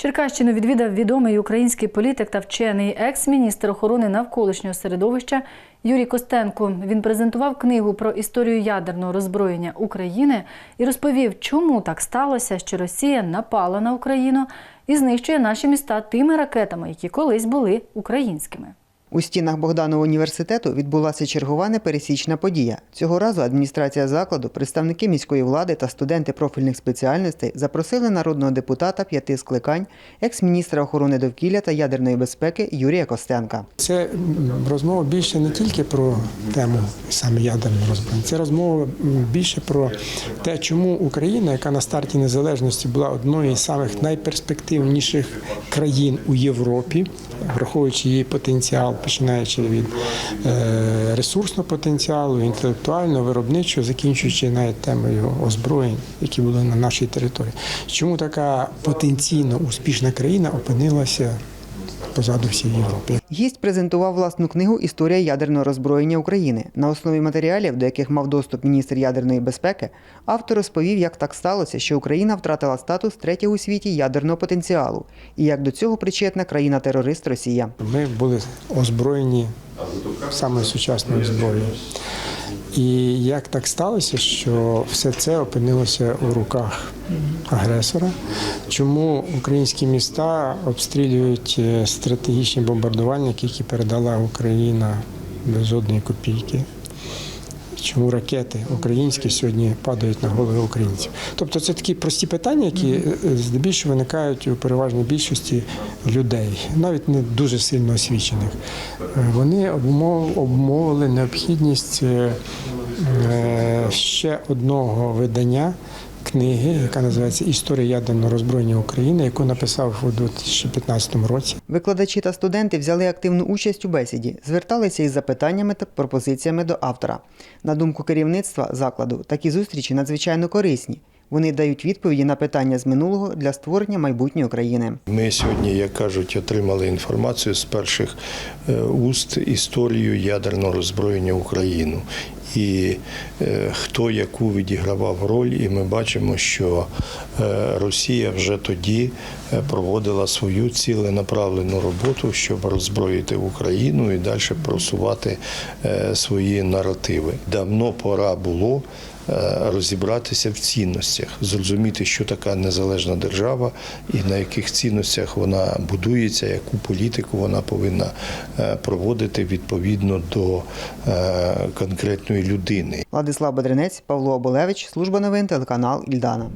Черкащину відвідав відомий український політик та вчений екс-міністр охорони навколишнього середовища Юрій Костенко. Він презентував книгу про історію ядерного роззброєння України і розповів, чому так сталося, що Росія напала на Україну і знищує наші міста тими ракетами, які колись були українськими. У стінах Богданова університету відбулася чергова непересічна подія. Цього разу адміністрація закладу, представники міської влади та студенти профільних спеціальностей запросили народного депутата п'яти скликань, екс-міністра охорони довкілля та ядерної безпеки Юрія Костенка. Це розмова більше не тільки про тему саме ядерного розброєння, це розмова більше про те, чому Україна, яка на старті незалежності була одною із самих найперспективніших країн у Європі, враховуючи її потенціал, починаючи від е, ресурсного потенціалу, інтелектуального, виробничого, закінчуючи навіть темою озброєнь, які були на нашій території. Чому така потенційно успішна країна опинилася позаду всієї Європи? Гість презентував власну книгу Історія ядерного роззброєння України. На основі матеріалів, до яких мав доступ міністр ядерної безпеки, автор розповів, як так сталося, що Україна втратила статус третього у світі ядерного потенціалу, і як до цього причетна країна-терорист Росія. Ми були озброєні самою сучасною зброєю. І як так сталося, що все це опинилося у руках агресора? Чому українські міста обстрілюють е, стратегічні бомбардувальники, які передала Україна без жодної копійки? Чому ракети українські сьогодні падають на голови українців? Тобто це такі прості питання, які е, здебільшого виникають у переважній більшості людей, навіть не дуже сильно освічених. Е, Вони обмов- обмовили необхідність е, ще одного видання. Книги, яка називається Історія ядерного роззброєння України, яку написав у 2015 році. Викладачі та студенти взяли активну участь у бесіді, зверталися із запитаннями та пропозиціями до автора. На думку керівництва закладу, такі зустрічі надзвичайно корисні. Вони дають відповіді на питання з минулого для створення майбутньої України. Ми сьогодні, як кажуть, отримали інформацію з перших е, уст історію ядерного роззброєння України. І е, хто яку відігравав роль, і ми бачимо, що е, Росія вже тоді е, проводила свою ціленаправлену роботу, щоб роззброїти Україну і далі просувати свої наративи. Давно пора було розібратися в цінностях, зрозуміти, що така незалежна держава і на яких цінностях вона будується, яку політику вона повинна е, проводити відповідно до е, конкретної людини. Владислав Бадринець, Павло Оболевич, служба новин, телеканал Ільдана.